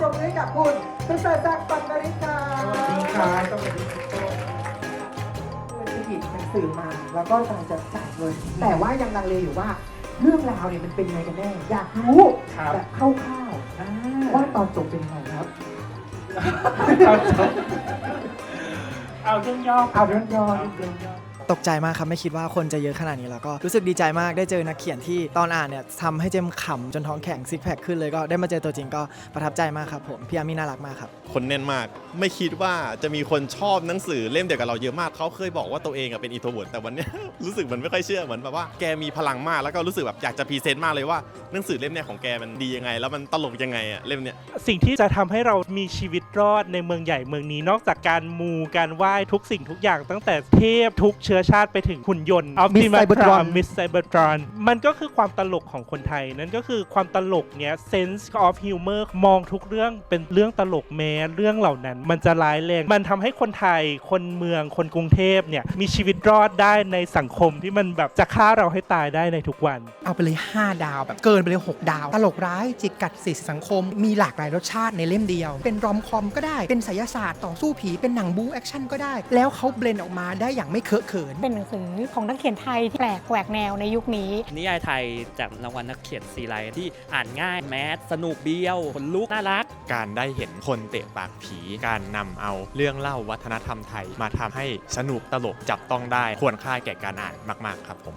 ชมด้วยกับคุณประเสริฐกดิ์ปัตตริกานีค่ะสวัสดีทุกคนที่หิบหนังสือมา แล้วก็กำลังจะจ่าเลยแต่ว่ายังลังเลอยู่ว่าเรื่องราวเนี่ยมันเป็นยังไงกันแน่ อยากรู้แบบคร่าวๆว่าตอนจบเป็นยังไงครับตอนจบเอาเรื่องย่อเอาเรื่องย่อ ตกใจมากครับ ไม่คิดว่าคนจะเยอะขนาดนี้แล้วก็รู้สึกดีใจมากได้เจอนักเขียนที่ตอนอ่านเนี่ยทำให้เจมขำจนท้องแข็งซิกแพคขึ้นเลยก็ได้มาเจอตัวจริงก็ประทับใจมากครับผมพี่อามี่น่ารักมากครับคนแน่นมาก ไม่คิดว่าจะมีคนชอบหนังสือเล่มเดียวกับเราเยอะมากเขาเคยบอกว่าตัวเองอะเป็นอินโทรเวิร์ดแต่วันเนี้ยรู้สึกมันไม่ค่อยเชื่อเหมือนแบบว่าแกมีพลังมากแล้วก็รู้สึกแบบอยากจะพรีเซนต์มากเลยว่าหนังสือเล่มเนี้ยของแกมันดียังไง แล้วมันตลกยังไงอะเล่มเนี้ยสิ่งที่จะทำให้เรามีชีวิตรอดในเมืองใหญ่เมืองนี้ นอกจากการมูการไหว้ทุกสิ่งทุกอย่างตั้งแต่เทพทุกเชื้อชาติไปถึงหุ่นยนต์ออ Miss Cybertron มิสไซเบอร์ตรอนมันก็คือความตลกของคนไทย นั่นก็คือความตลกเนี้ย sense of humor มองทุกเรื่องเป็นเรื่องตลกแม้เรื่องเหล่านั้น มันจะร้ายแรง มันทำให้คนไทย คนเมือง คนกรุงเทพเนี่ย มีชีวิตรอดได้ในสังคมที่มันแบบจะฆ่าเราให้ตายได้ในทุกวัน เอาไปเลย 5 ดาวแบบเกินไปเลย 6 ดาว ตลกร้าย จิกกัดสิทธิสังคม มีหลากหลายรสชาติในเล่มเดียว เป็นรอมคอมก็ได้ เป็นไสยศาสตร์ต่อสู้ผี เป็นหนังบูแอคชั่นก็ได้ แล้วเขาเบลนด์ออกมาได้อย่างไม่เคอะเขินเป็นหนังสือของนักเขียนไทยที่แปลกแหวกแนวในยุคนี้ นิยายไทยจากรางวัลนักเขียนซีไรที่อ่านง่ายแมสสนุกเบี้ยวขนลุกน่ารัก การได้เห็นคนเตะปากผี การนำเอาเรื่องเล่าวัฒนธรรมไทย มาทำให้สนุกตลกจับต้องได้ควรค่าแก่การอ่านมาก ๆ ครับผม